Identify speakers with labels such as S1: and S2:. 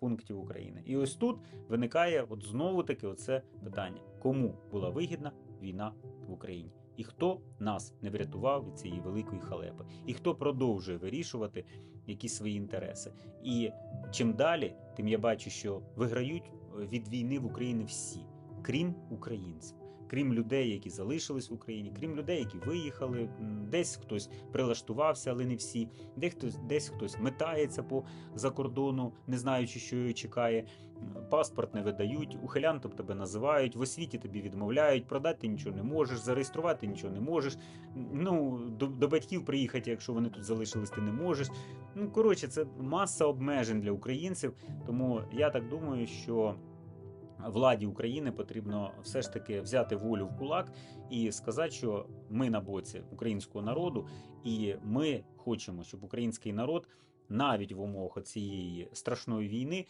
S1: пунктів України. І ось тут виникає от знову таки оце питання: кому була вигідна війна в Україні? І хто нас не врятував від цієї великої халепи, і хто продовжує вирішувати якісь свої інтереси. І чим далі, тим я бачу, що виграють від війни в Україні всі, крім українців, крім людей, які залишились в Україні, крім людей, які виїхали. Десь хтось прилаштувався, але не всі. Де хтось, десь хтось метається по закордону, не знаючи, що його чекає. Паспорт не видають, ухилянтом тебе називають, в освіті тобі відмовляють, продати нічого не можеш, зареєструвати нічого не можеш. Ну, до, до батьків приїхати, якщо вони тут залишились, ти не можеш. Ну, коротше, це маса обмежень для українців. Тому я так думаю, що владі України потрібно все ж таки взяти волю в кулак і сказати, що ми на боці українського народу, і ми хочемо, щоб український народ навіть в умовах цієї страшної війни